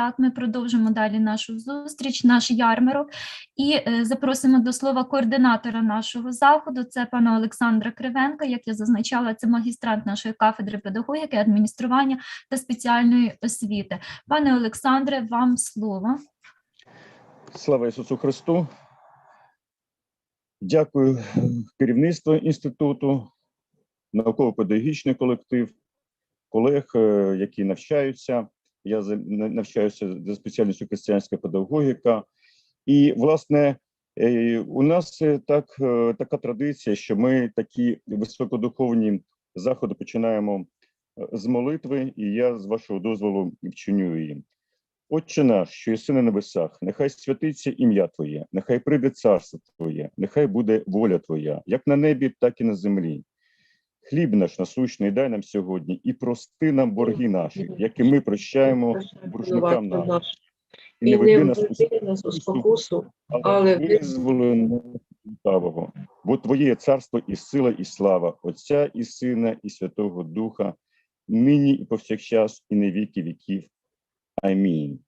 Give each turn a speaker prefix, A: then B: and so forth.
A: Так, ми продовжимо далі нашу зустріч, наш ярмарок, і е, запросимо до слова координатора нашого заходу. Це пана Олександра Кривенка. Як я зазначала, це магістрант нашої кафедри педагогіки, адміністрування та спеціальної освіти. Пане Олександре, вам слово.
B: Слава Ісусу Христу. Дякую керівництву інституту, науково-педагогічний колектив, колег, е, які навчаються. Я навчаюся за спеціальністю християнська педагогіка. І, власне, е, у нас е, так, е, така традиція, що ми такі високодуховні заходи починаємо з молитви, і я з вашого дозволу вчиню її. Отче наш, що єси на небесах, нехай святиться ім'я Твоє, нехай прийде царство Твоє, нехай буде воля Твоя, як на небі, так і на землі. Хліб наш насущний дай нам сьогодні і прости нам борги наші, які ми прощаємо боржникам нашим.
C: І не введи нас у спокусу, але визволи
B: лукавого. Бо Твоє є царство і сила, і слава Отця і Сина, і Святого Духа, нині і повсякчас, і на віки віків. Амінь.